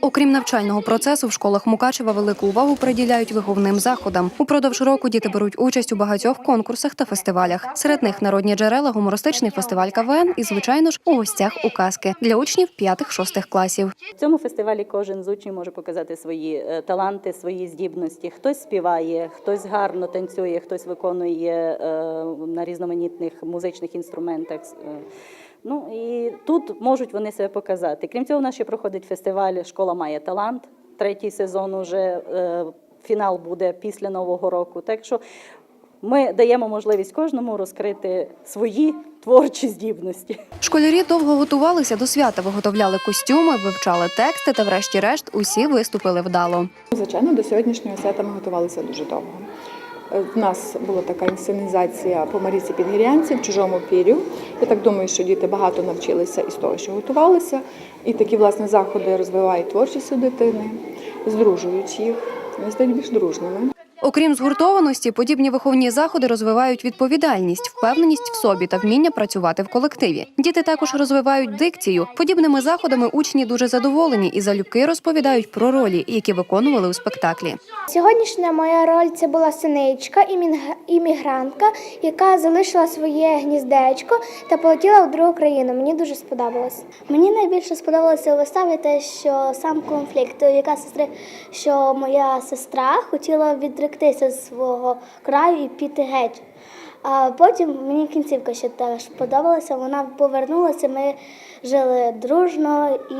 Окрім навчального процесу, в школах Мукачева велику увагу приділяють виховним заходам. Упродовж року діти беруть участь у багатьох конкурсах та фестивалях. Серед них народні джерела, гумористичний фестиваль КВН і, звичайно ж, у гостях у казки для учнів 5-6 класів. В цьому фестивалі кожен з учнів може показати свої е, таланти, свої здібності. Хтось співає, хтось гарно танцює, хтось виконує е, на різноманітних музичних інструментах. Е, Ну і тут можуть вони себе показати. Крім цього, у нас ще проходить фестиваль Школа має талант. Третій сезон уже е, фінал буде після Нового року. Так що ми даємо можливість кожному розкрити свої творчі здібності. Школярі довго готувалися до свята, виготовляли костюми, вивчали тексти та, врешті-решт, усі виступили вдало. Звичайно, до сьогоднішнього свята ми готувалися дуже довго. Е, В нас була така інсценізація по Маріці Підгірянці в чужому пір'ю. Я так думаю, що діти багато навчилися із того, що готувалися. І такі власне заходи розвивають творчість у дитини, здружують їх, вони стають більш дружними. Окрім згуртованості, подібні виховні заходи розвивають відповідальність, впевненість в собі та вміння працювати в колективі. Діти також розвивають дикцію. Подібними заходами учні дуже задоволені і залюбки розповідають про ролі, які виконували у спектаклі. Сьогоднішня моя роль це була синичка, іммігрантка, яка залишила своє гніздечко та полетіла в другу країну. Мені дуже сподобалось. Мені найбільше сподобалося у виставі те, що сам конфлікт, яка сестри, що моя сестра хотіла відректися з свого краю і піти геть. А потім мені кінцівка ще теж подобалася. Вона повернулася. Ми жили дружно і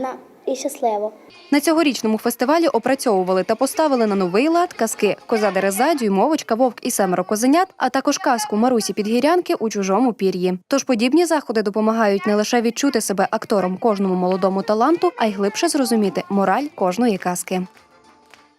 на і щасливо. На цьогорічному фестивалі опрацьовували та поставили на новий лад казки Коза Дереза, Дюймовочка, Вовк і семеро козенят, а також казку Марусі Підгірянки у чужому пір'ї. Тож подібні заходи допомагають не лише відчути себе актором кожному молодому таланту, а й глибше зрозуміти мораль кожної казки.